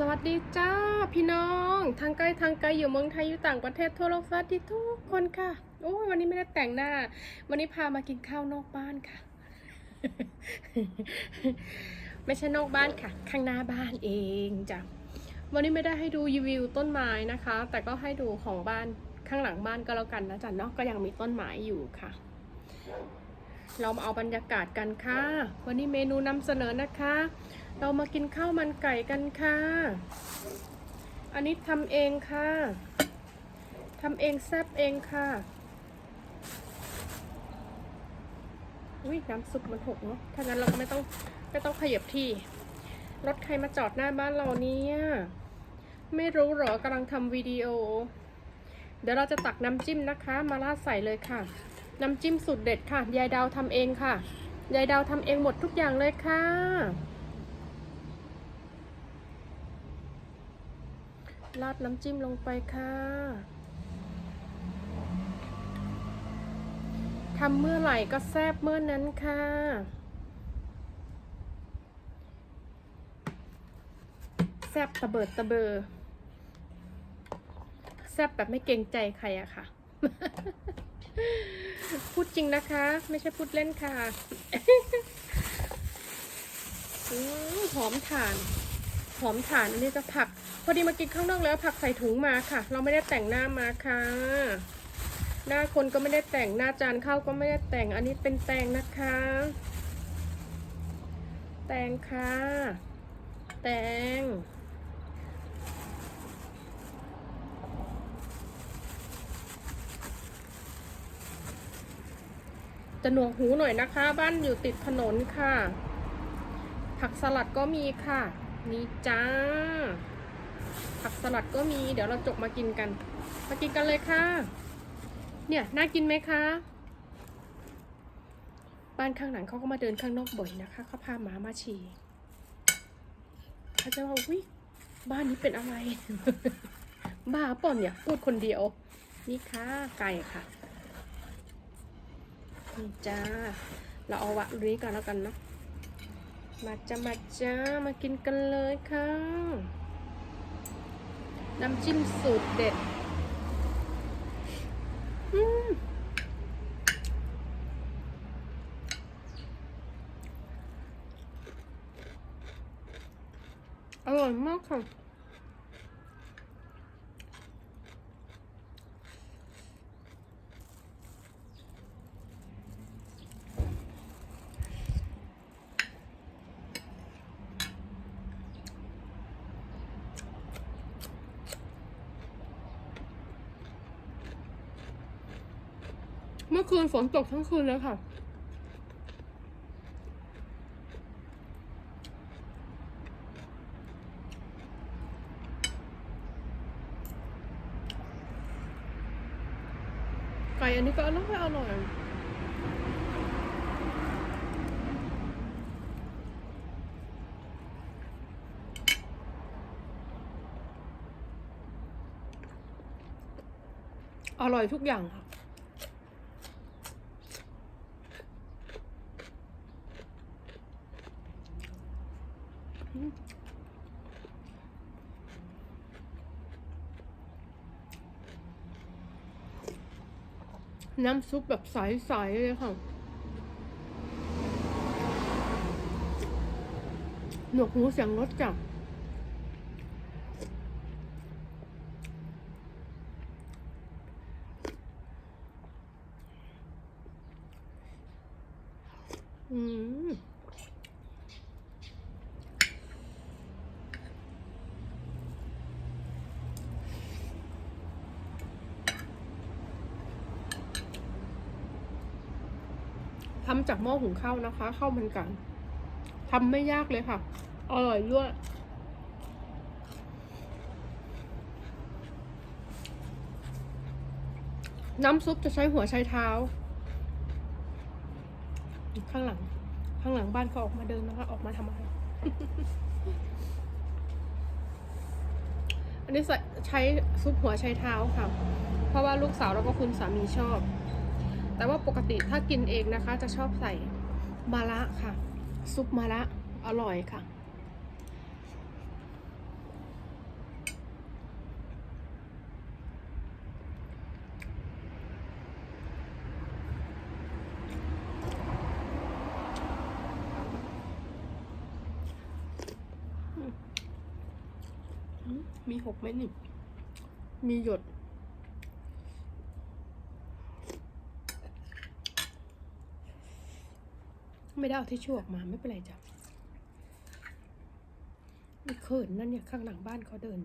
สวัสดีจ้าพี่น้องทางไกลทางไกลอยู่เมืองไทยอยู่ต่างประเทศทั่วโลกสวัสดีทุกคนค่ะโอ้ยวันนี้ไม่ได้แต่งหน้า วันนี้พามากินข้าวนอกบ้านค่ะ ไม่ใช่นอกบ้านค่ะ ข้างหน้าบ้านเองจ้ะวันนี้ไม่ได้ให้ดูรีวิวต้นไม้นะคะ แต่ก็ให้ดูของบ้านข้างหลังบ้านก็แล้วกันนะจ๊ะเนาะก็ยังมีต้นไม้อยู่ค่ะ เรามาเอาบรรยากาศกันค่ะ วันนี้เมนูนำเสนอนะคะ เรามากินข้าวมันไก่กันค่ะ อันนี้ทำเองค่ะทำเองแซบเองค่ะอุ้ยน้ำซุปมันหกเนาะถ้างั้นเราก็ไม่ต้องไม่ต้องขยับที่รถใครมาจอดหน้าบ้านเราเนี่ย ไม่รู้เหรอกำลังทำวิดีโอ เดี๋ยวเราจะตักน้ำจิ้มนะคะ มาราดใส่เลยค่ะ น้ำจิ้มสูตรเด็ดค่ะ ยายดาวทำเองค่ะ ยายดาวทำเองหมดทุกอย่างเลยค่ะ ราดน้ำจิ้มลงไปค่ะทำเมื่อไหร่ก็แซบเมื่อนั้นค่ะ แซบตะเบิดตะเบอแซบแบบไม่เกรงใจใครอะค่ะ พูดจริงนะคะ ไม่ใช่พูดเล่นค่ะอหอมถ่าน หอมถ่านอันนี้จะผัก พอดีมากินข้างนอกแล้วผักใส่ถุงมาค่ะ เราไม่ได้แต่งหน้ามาค่ะ หน้าคนก็ไม่ได้แต่งหน้าจานข้าวก็ไม่ได้แต่งอันนี้เป็นแตงนะคะ แตงค่ะ แตง จะหนวกหูหน่อยนะคะ บ้านอยู่ติดถนนค่ะ ผักสลัดก็มีค่ะ นี่จ้า ผักสลัดก็มี เดี๋ยวเราจกมากินกัน มากินกันเลยค่ะ เนี่ย น่ากินไหมคะ บ้านข้างหลังเขาก็มาเดินข้างนอกบ่อยนะคะเขาพาหมามาฉี่เขาจะว่าวิบ้านนี้เป็นอะไร บ้าป่อนเนี่ยพูดคนเดียว นี่ค่ะ ไก่ค่ะ นี่จ้า เราเอาวะนี้ก่อนแล้วกันเนาะ มาจ้ามาจ้า มากินกันเลยค่ะ น้ำจิ้มสูตรเด็ดอืมอร่อยมากค่ะ อคืนฝนตกทั้งคืนเลยค่ะ ไก่อันนี้ก็อร่อยอร่อยอร่อยทุกอย่างค่ะ น้ำซุปแบบใสๆเลยค่ะ หนวกหูเสียงรสจัดอืม ทำจากหม้อหุงข้าวนะคะข้าวมันไก่ทำไม่ยากเลยค่ะ อร่อยด้วยน้ำซุปจะใช้หัวใช้เท้า ข้างหลัง ข้างหลังบ้านเขาออกมาเดินนะคะ ออกมาทำอะไร อันนี้ใส่ใช้ซุปหัวใช้เท้าค่ะ เพราะว่าลูกสาวแล้วก็คุณสามีชอบ แต่ว่าปกติถ้ากินเองนะคะ จะชอบใส่มะระค่ะ ซุปมะระอร่อยค่ะ มีหกไหมนี่ มีหยด ไม่ได้เอาที่ชั่วออกมาไม่เป็นไรจ้ะไม่เขินนั่นเนี่ยข้างหลังบ้านเขาเดิน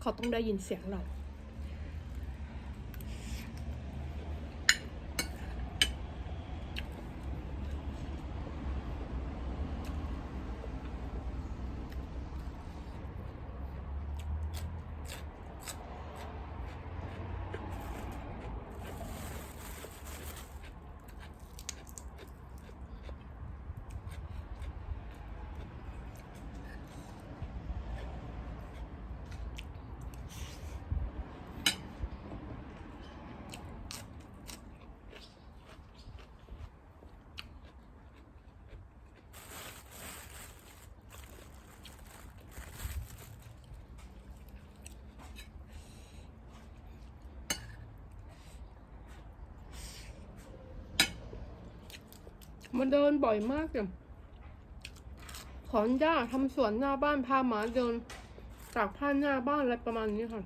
เขาต้องได้ยินเสียงเรา มันเดินบ่อยมากเลยถอนหญ้าทำสวนหน้าบ้านพาหมาเดินตากผ้าหน้าบ้านอะไรประมาณนี้ค่ะ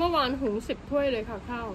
เมื่อวานหุงสิบถ้วยเลยค่ะข้าว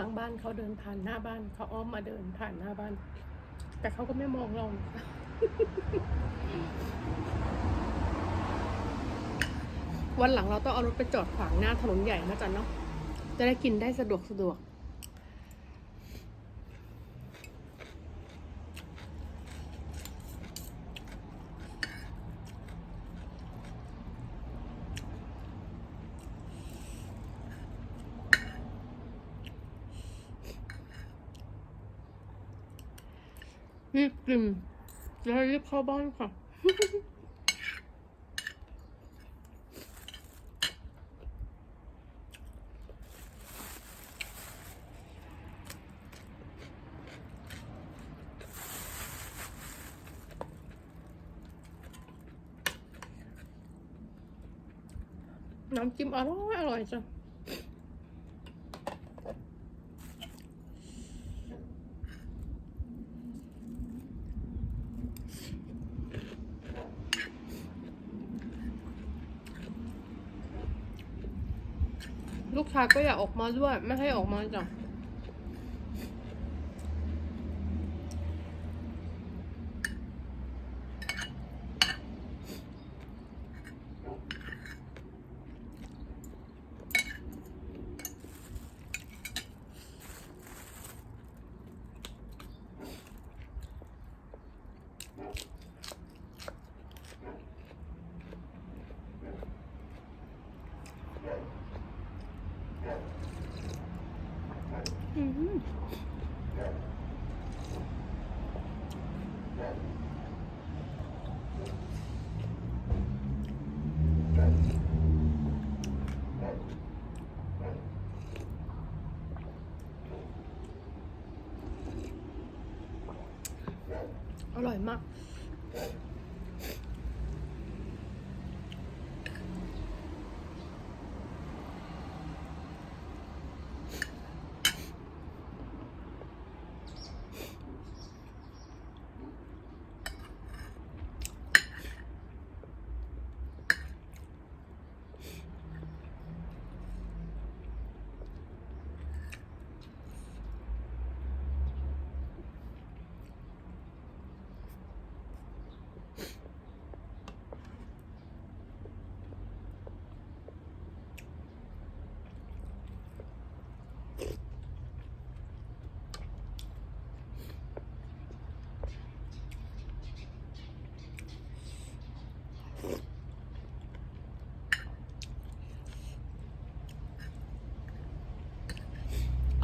ลังบ้านเขาเดินผ่านหน้าบ้านเขาอ้อมมาเดินผ่านหน้าบ้าน แต่เขาก็ไม่มองเราวันหลังเราต้องเอารถไปจอดขวางหน้าถนนใหญ่นะจ๊ะเนาะจะได้กินได้สะดวกสะดวก รีบกินจะได้รีบเข้าบ้านค่ะ น้ำจิ้มอร่อยอร่อยจ้ะ ลู ก็อยากออกมาด้วย ไม่ให้ออกมาจ้ะ อร่อยมาก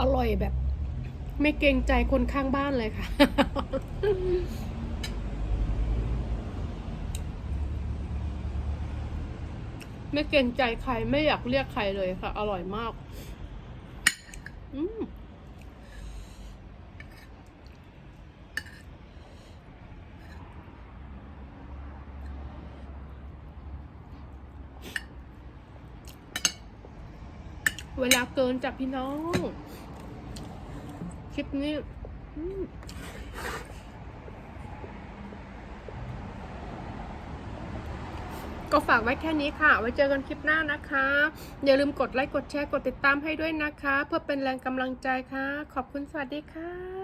อร่อยแบบ ไม่เกรงใจคนข้างบ้านเลยค่ะ ไม่เกรงใจใครไม่อยากเรียกใครเลยค่ะ อร่อยมาก อืมเวลาเกินจากพี่น้อง คลิปนี้ก็ฝากไว้แค่นี้ค่ะ ไว้เจอกันคลิปหน้านะคะ อย่าลืมกดไลค์ กดแชร์ กดติดตามให้ด้วยนะคะ เพื่อเป็นแรงกำลังใจค่ะ ขอบคุณ สวัสดีค่ะ